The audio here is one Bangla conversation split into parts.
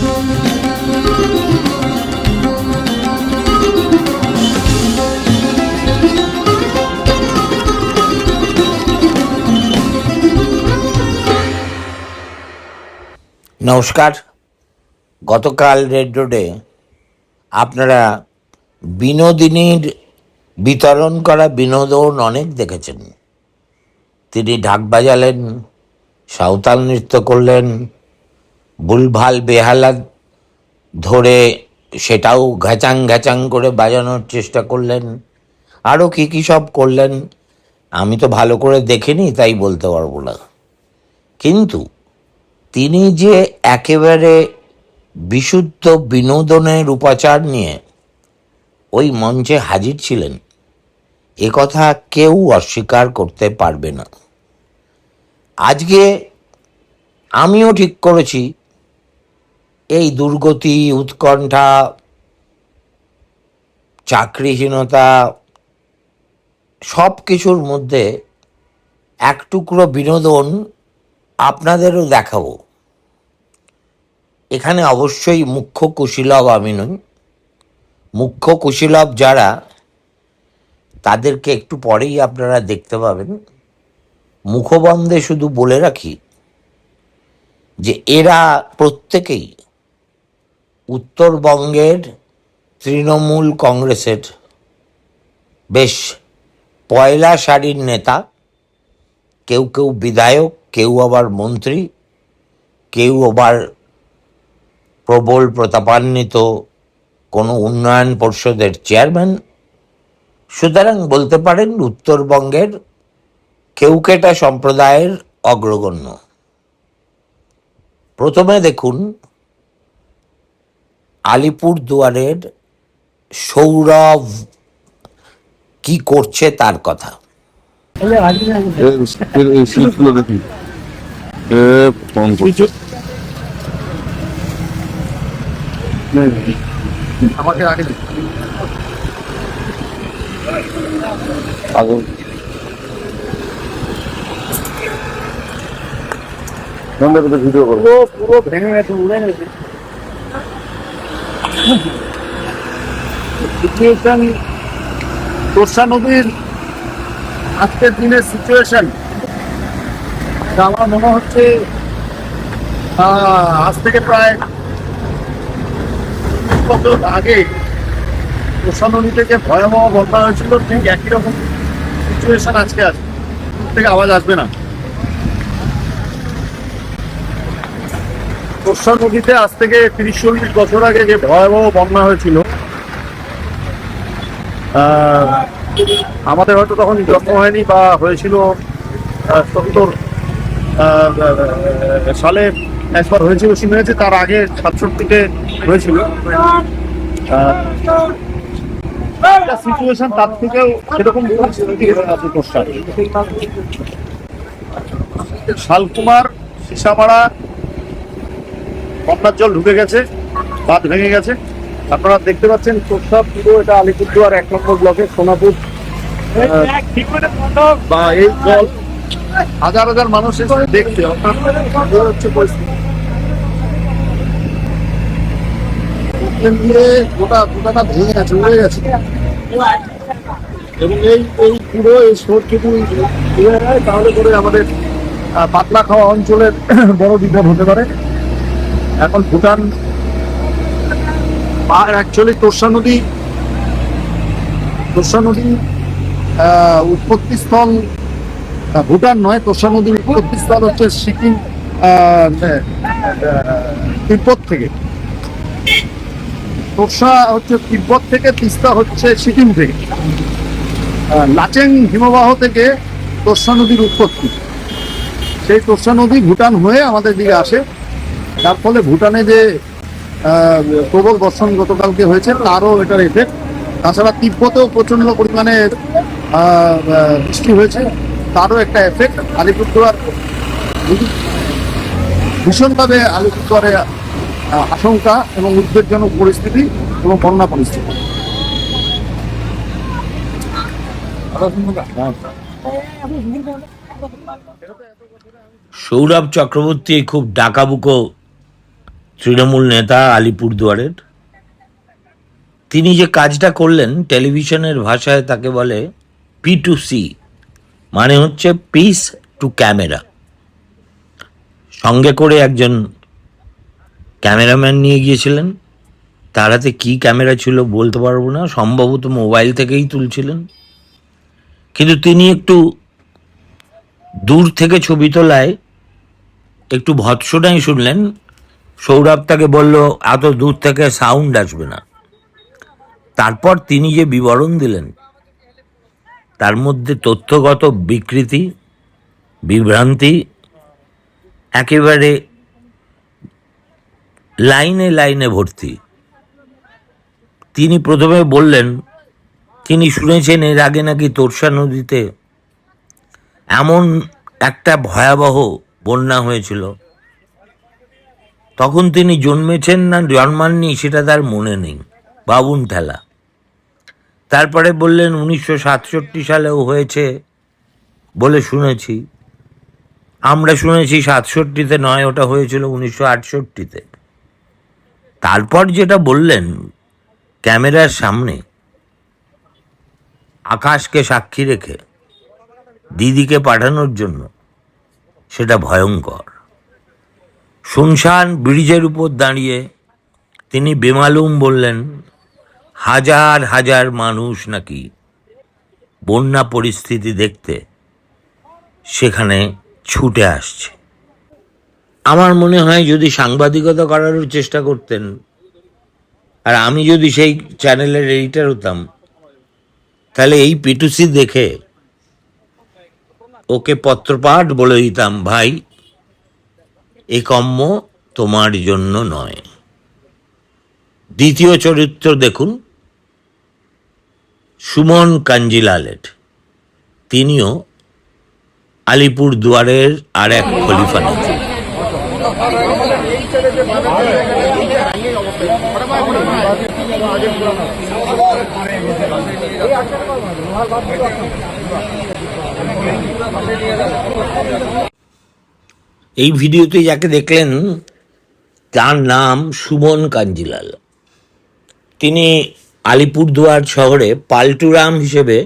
নমস্কার। গতকাল রেড রোডে আপনারা বিনোদিনীর বিতরণ করা বিনোদন অনেক দেখেছেন। তিনি ঢাক বাজালেন, সাঁওতাল নৃত্য করলেন ভুলভাল বেহালা ধরে সেটাও ঘ্যাচাং ঘ্যাচাং করে বাজানোর চেষ্টা করলেন। আরও কী কী সব করলেন, আমি তো ভালো করে দেখিনি, তাই বলতে পারব না। কিন্তু তিনি যে একেবারে বিশুদ্ধ বিনোদনের উপাচার নিয়ে ওই মঞ্চে হাজির ছিলেন, এ কথা কেউ অস্বীকার করতে পারবে না। আজকে আমিও ঠিক করেছি এই দুর্গতি, উৎকণ্ঠা, চাকরিহীনতা সব কিছুর মধ্যে এক টুকরো বিনোদন আপনাদেরও দেখাবো। এখানে অবশ্যই মুখ্য কুশীলব আমি নই। মুখ্য কুশীলব যারা, তাদেরকে একটু পরেই আপনারা দেখতে পাবেন। মুখবন্ধে শুধু বলে রাখি যে, এরা প্রত্যেকেই উত্তরবঙ্গের তৃণমূল কংগ্রেসের বেশ পয়লা সারির নেতা, কেউ কেউ বিধায়ক, কেউ আবার মন্ত্রী, কেউ আবার প্রবল প্রতাপান্বিত কোনো উন্নয়ন পর্ষদের চেয়ারম্যান। সুতরাং বলতে পারেন উত্তরবঙ্গের কেউকেটা সম্প্রদায়ের অগ্রগণ্য। প্রথমে দেখুন আলিপুর দুয়ারের সৌরভ কি করছে তার কথা? আমাকে আগে ভিডিও করব পুরো ভেঙে গেছে উড়ে গেছে। সিচুয়েশন তোরসা নদীর আজকের দিনের সিচুয়েশন আমার মনে হচ্ছে আজ থেকে প্রায় বছর আগে তোরসা নদীতে যে ভয়াবহ বন্যা হয়েছিল, ঠিক একই রকম সিচুয়েশন আজকে আছে থেকে আওয়াজ আসবে না? তোরসা নদীতে আজ থেকে তিরিশ চল্লিশ বছর আগে যে ভয়াবহ বন্যা হয়েছিল আমাদের হয়তো তখন জন্ম হয়নি বা হয়েছিল সত্তর সালে একবার হয়েছিল শুনেছি তার আগে সাতষট্টিতে হয়েছিল। সিচুয়েশন তার থেকেও সেরকম শালকুমার সিসাপাড়া বন্যার জল ঢুকে গেছে, বাঁধ ভেঙে গেছে। আপনারা দেখতে পাচ্ছেন প্রস্তাব পুরো এটা আলিপুরদুয়ার এক নম্বর ব্লকে সোনাপুর বা এই জল হাজার হাজার মানুষ দেখছে পরিস্থিতি। গোটাটা গেছে, উড়ে গেছে। এবং এই এই পুরো এই যায়, তাহলে করে আমাদের পাতলা খাওয়া অঞ্চলের বড় বিপদ হতে পারে। এখন ভুটান আর অ্যাকচুয়ালি তোরসা নদী তোরসা নদী উৎপত্তি স্থল ভুটান নয়, তোরসা নদীর উৎপত্তি স্থল হচ্ছে সিকিম তিব্বত থেকে। তোরসা হচ্ছে তিব্বত থেকে, তিস্তা হচ্ছে সিকিম থেকে। লাচেং হিমবাহ থেকে তোরসা নদীর উৎপত্তি। সেই তোরসা নদী ভুটান হয়ে আমাদের দিকে আসে। যার ফলে ভুটানে যে প্রবল বর্ষণ গতকালকে হয়েছে, তারও এটার এফেক্ট তাছাড়া তিব্বতেও প্রচণ্ড পরিমাণে বৃষ্টি হয়েছে, তারও একটা এফেক্ট আলিপুরদুয়ার ভীষণভাবে আলিপুরদুয়ারে আশঙ্কা এবং উদ্বেগজনক পরিস্থিতি এবং বন্যা পরিস্থিতি। সৌরভ চক্রবর্তী খুব ডাকাবুকো তৃণমূল নেতা আলিপুরদুয়ারের, তিনি যে কাজটা করলেন টেলিভিশনের ভাষায় তাকে বলে পি টু সি মানে হচ্ছে পিস টু ক্যামেরা সঙ্গে করে একজন ক্যামেরাম্যান নিয়ে গিয়েছিলেন। তার হাতে কী ক্যামেরা ছিল বলতে পারব না, সম্ভবত মোবাইল থেকেই তুলছিলেন। কিন্তু তিনি একটু দূর থেকে ছবি তোলায় একটু ভৎসনাই শুনলেন সৌরভ তাকে বলল, এত দূর থেকে সাউন্ড আসবে না। তারপর তিনি যে বিবরণ দিলেন, তার মধ্যে তথ্যগত বিকৃতি, বিভ্রান্তি, একেবারে লাইনে লাইনে ভর্তি। তিনি প্রথমে বললেন, তিনি শুনেছেন এর আগে নাকি তোরসা নদীতে এমন একটা ভয়াবহ বন্যা হয়েছিল। তখন তিনি জন্মেছেন না, জন্মাননি, সেটা তার মনে নেই। বাবুন ঠেলা তারপরে বললেন, উনিশশো সাতষট্টি সালেও হয়েছে বলে শুনেছি। আমরা শুনেছি সাতষট্টিতে নয়, ওটা হয়েছিল উনিশশো আটষট্টিতে। তারপর যেটা বললেন, ক্যামেরার সামনে, আকাশকে সাক্ষী রেখে, দিদিকে পাঠানোর জন্য, সেটা ভয়ঙ্কর। শুনশান ব্রিজের উপর দাঁড়িয়ে তিনি বেমালুম বললেন, হাজার হাজার মানুষ নাকি বন্যা পরিস্থিতি দেখতে সেখানে ছুটে আসছে। আমার মনে হয় যদি সাংবাদিকতা করারও চেষ্টা করতেন, আর আমি যদি সেই চ্যানেলের এডিটার হতাম, তাহলে এই পিটুসি দেখে ওকে পত্রপাঠ বলে দিতাম, ভাই এ কম্য তোমার জন্য নয়। দ্বিতীয় চরিত্র দেখুন, সুমন কাঞ্জিলালের। তিনিও আলিপুর দুয়ারের আর এক খলিফা নেতা এই ভিডিওতে যাকে দেখলেন, তার নাম সুমন কাঞ্জিলাল। তিনি আলিপুরদুয়ার শহরে পাল্টুরাম হিসেবে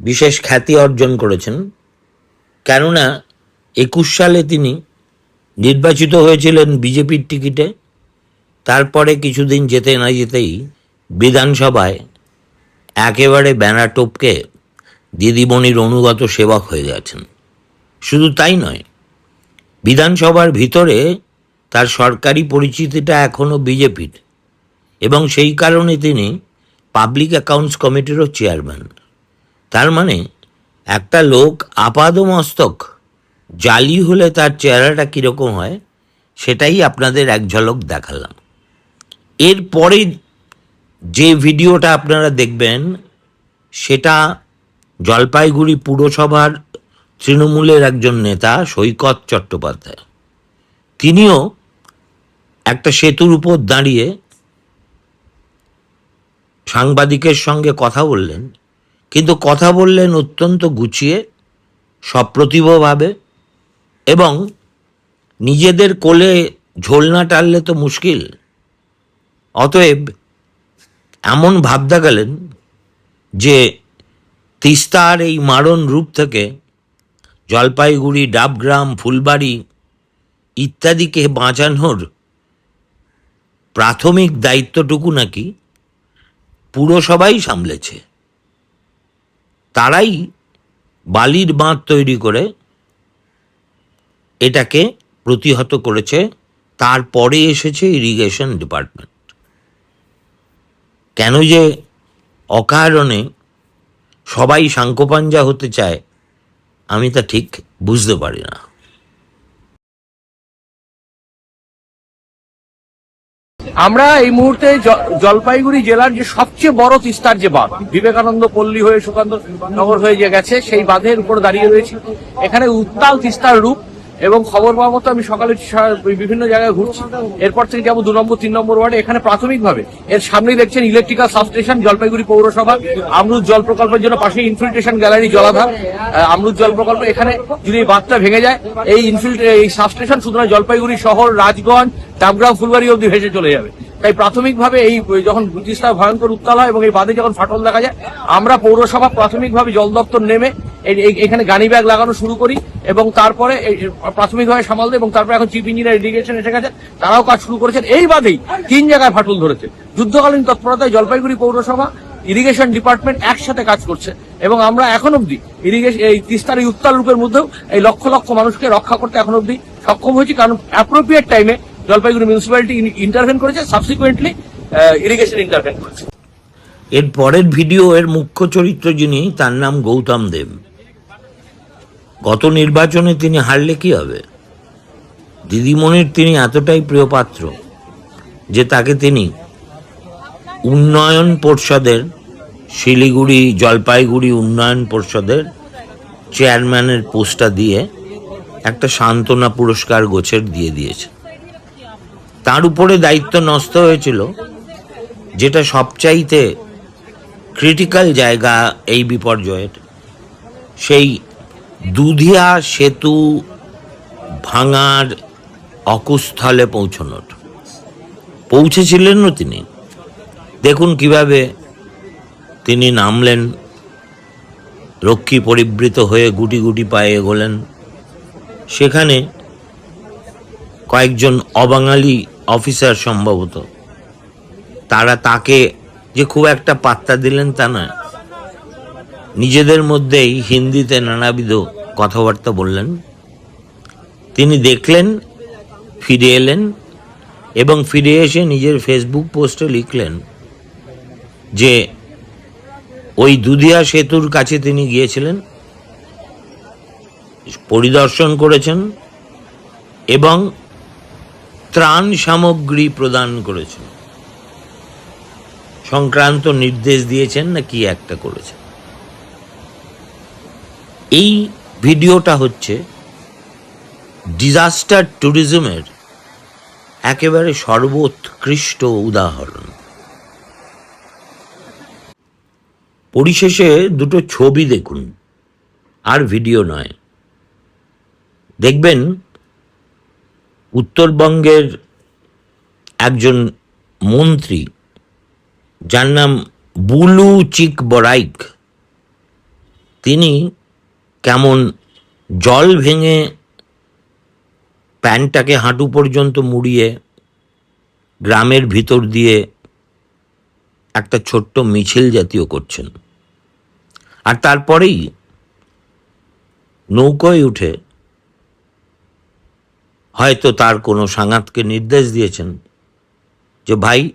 বিশেষ খ্যাতি অর্জন করেছেন। কেননা, একুশ সালে তিনি নির্বাচিত হয়েছিলেন বিজেপির টিকিটে। তারপরে কিছুদিন যেতে না যেতেই বিধানসভায় একেবারে ব্যানার টপকে দিদিমণির অনুগত সেবক হয়ে গেছেন শুধু তাই নয় বিধানসভার ভিতরে তার সরকারি পরিচিতিটা এখনও বিজেপির। এবং সেই কারণে তিনি পাবলিক অ্যাকাউন্টস কমিটিরও চেয়ারম্যান। তার মানে একটা লোক আপাদমস্তক, জালি হলে তার চেহারাটা কীরকম হয়, সেটাই আপনাদের এক ঝলক দেখালাম। এরপরে যে ভিডিওটা আপনারা দেখবেন, সেটা জলপাইগুড়ি পুরসভার তৃণমূলের একজন নেতা সৈকত চট্টোপাধ্যায়। তিনিও একটা সেতুর উপর দাঁড়িয়ে সাংবাদিকের সঙ্গে কথা বললেন, কিন্তু কথা বললেন অত্যন্ত গুছিয়ে, সপ্রতিভভাবে এবং নিজেদের কোলে ঝোলনা টানলে তো মুশকিল। অতএব এমন ভাব গেলেন যে তিস্তার এই মারণ রূপ থেকে জলপাইগুড়ি, ডাবগ্রাম, ফুলবাড়ি ইত্যাদিকে বাঁচানোর প্রাথমিক দায়িত্বটুকু নাকি পুরসভাই সামলেছে। তারাই বালির বাঁধ তৈরি করে এটাকে প্রতিহত করেছে। তারপরে এসেছে ইরিগেশন ডিপার্টমেন্ট কেন যে অকারণে সবাই সাংকোপাঞ্জা হতে চায় আমি তা ঠিক বুঝতে পারি না। আমরা এই মুহূর্তে জলপাইগুড়ি জেলার যে সবচেয়ে বড় তিস্তার যে বাঁধ, বিবেকানন্দ পল্লী হয়ে সুকান্ত নগর হয়ে যে গেছে, সেই বাঁধের উপর দাঁড়িয়ে রয়েছে। এখানে উত্তাল তিস্তার রূপ এবং খবর পাওয়া মতো আমি সকালে বিভিন্ন জায়গায় ঘুরছি। এরপর থেকে যাব দু নম্বর, তিন নম্বর ওয়ার্ডে। এখানে প্রাথমিকভাবে এর সামনেই দেখছেন ইলেকট্রিক্যাল সাবস্টেশন জলপাইগুড়ি পৌরসভা, আমরুদ জল প্রকল্পের জন্য পাশে ইনফিল্ট্রেশন গ্যালারি জলাধার। আমরুদ জল প্রকল্প। এখানে যদি এই বাঁধটা ভেঙে যায়, এই ইনফিল্ট এই সাবস্টেশন শুধুমাত্র জলপাইগুড়ি শহর, রাজগঞ্জ টামগ্রাম ফুলবাড়ি অব্দি ভেসে চলে যাবে। তাই প্রাথমিকভাবে এই, যখন তিস্তা ভয়ঙ্কর উত্তাল হয় এবং এই বাঁধে যখন ফাটল দেখা যায়, আমরা পৌরসভা প্রাথমিকভাবে জল দপ্তর নেমে এখানে গানি ব্যাগ লাগানো শুরু করি এবং তারপরে প্রাথমিকভাবে সামাল দেয় এবং তারপরে এখন চিফ ইঞ্জিনিয়ার ইরিগেশন এসে গেছে, তারাও কাজ শুরু করেছেন। এই বাদেই তিন জায়গায় ফাটল ধরেছে। যুদ্ধকালীন তৎপরতায় জলপাইগুড়ি পৌরসভা, ইরিগেশন ডিপার্টমেন্ট একসাথে কাজ করছে এবং আমরা এখন অব্দি ইরিগেশন এই তিস্তার এই উত্তাল রূপের মধ্যেও এই লক্ষ লক্ষ মানুষকে রক্ষা করতে এখন অব্দি সক্ষম হয়েছি। কারণ অ্যাপ্রোপ্রিয়েট টাইমে জলপাইগুড়ি মিউনিসিপ্যালিটি ইন্টারভেন করেছে সাবসিকুয়েন্টলি ইরিগেশন ইন্টারভেন করেছে। এর পরের ভিডিও এর মুখ্য চরিত্র যিনি, তার নাম গৌতম দেব। গত নির্বাচনে তিনি হারলে কি হবে? দিদিমণির তিনি এতটাই প্রিয় পাত্র যে তাকে তিনি উন্নয়ন পর্ষদের, শিলিগুড়ি, জলপাইগুড়ি উন্নয়ন পর্ষদের চেয়ারম্যানের পোস্টটা দিয়ে একটা সান্ত্বনা পুরস্কার গোছের দিয়ে দিয়েছে তার উপরে দায়িত্ব নষ্ট হয়েছিল, যেটা সবচাইতে ক্রিটিক্যাল জায়গা এই বিপর্যয়ের। সেই দুধিয়া সেতু ভাঙার অকুস্থলে পৌঁছানোর। পৌঁছেছিলেনও তিনি। দেখুন কীভাবে তিনি নামলেন। রক্ষী পরিবৃত হয়ে গুটি গুটি পায়ে এগোলেন। সেখানে কয়েকজন অবাঙালি অফিসার সম্ভবত। তারা তাকে যে খুব একটা পাত্তা দিলেন তা নয়। নিজেদের মধ্যেই হিন্দিতে নানাবিধ কথাবার্তা বললেন। তিনি দেখলেন, ফিরে এলেন এবং ফিরে এসে নিজের ফেসবুক পোস্টে লিখলেন যে, ওই দুধিয়া সেতুর কাছে তিনি গিয়েছিলেন, পরিদর্শন করেছেন এবং ত্রাণ সামগ্রী প্রদান করেছেন। সংক্রান্ত নির্দেশ দিয়েছেন না কি একটা করেছেন? এই ভিডিওটা হচ্ছে ডিজাস্টার ট্যুরিজমের একেবারে সর্বোৎকৃষ্ট উদাহরণ। পরিশেষে দুটো ছবি দেখুন, আর ভিডিও নয়। দেখবেন উত্তরবঙ্গের একজন মন্ত্রী যার নাম বুলু চিক বরাইক তিনি কেমন জল ভেঙে প্যান্টটাকে হাঁটু পর্যন্ত মুড়িয়ে গ্রামের ভিতর দিয়ে একটা ছোট্ট মিছিল জাতীয় করছেন। আর তারপরেই নৌকোয় উঠে হয়তো তার কোনো সাঙাতকে নির্দেশ দিয়েছেন যে, ভাই,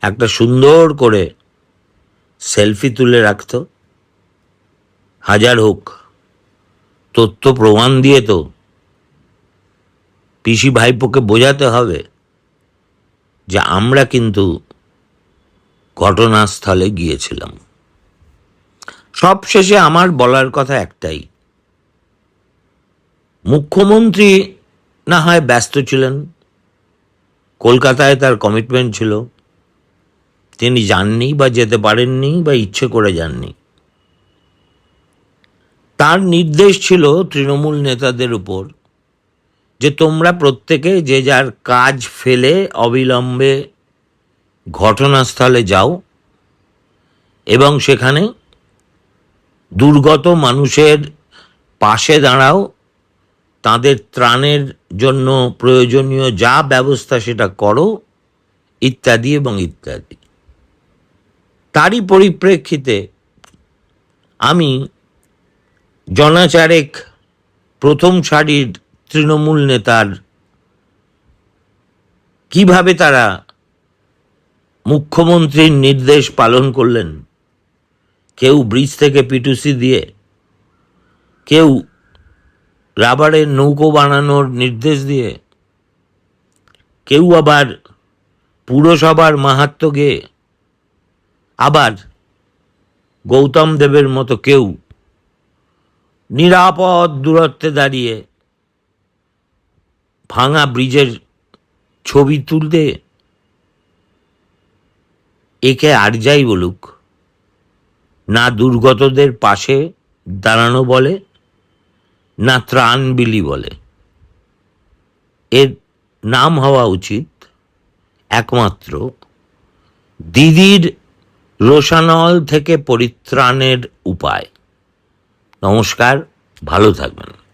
একটা সুন্দর করে সেলফি তুলে রাখতো। হাজার হোক, তথ্য প্রমাণ দিয়ে তো পিসি ভাইপোকে বোঝাতে হবে যে, আমরা কিন্তু ঘটনাস্থলে গিয়েছিলাম। সবশেষে আমার বলার কথা একটাই। মুখ্যমন্ত্রী না হয় ব্যস্ত ছিলেন। কলকাতায় তার কমিটমেন্ট ছিল। তিনি যাননি বা যেতে পারেননি বা ইচ্ছে করে যাননি। তার নির্দেশ ছিল তৃণমূল নেতাদের উপর যে তোমরা প্রত্যেকে যে যার কাজ ফেলে অবিলম্বে ঘটনাস্থলে যাও এবং সেখানে দুর্গত মানুষের পাশে দাঁড়াও তাদের ত্রাণের জন্য প্রয়োজনীয় যা ব্যবস্থা সেটা করো, ইত্যাদি এবং ইত্যাদি। তারই পরিপ্রেক্ষিতে আমি জনাচারেক প্রথম সারির তৃণমূল নেতার কীভাবে তারা মুখ্যমন্ত্রীর নির্দেশ পালন করলেন, কেউ ব্রিজ থেকে পিটুসি দিয়ে, কেউ রাবারের নৌকো বানানোর নির্দেশ দিয়ে কেউ আবার পুরসভার মাহাত্ম আবার গৌতম দেবের মতো কেউ নিরাপদ দূরত্বে দাঁড়িয়ে ভাঙা ব্রিজের ছবি তুলতে একে আর যাই বলুক, না দুর্গতদের পাশে দাঁড়ানো বলে না ত্রাণ বিলি বলে। এর নাম হওয়া উচিত একমাত্র দিদির রোশানল থেকে পরিত্রাণের উপায়। নমস্কার, ভালো থাকবেন।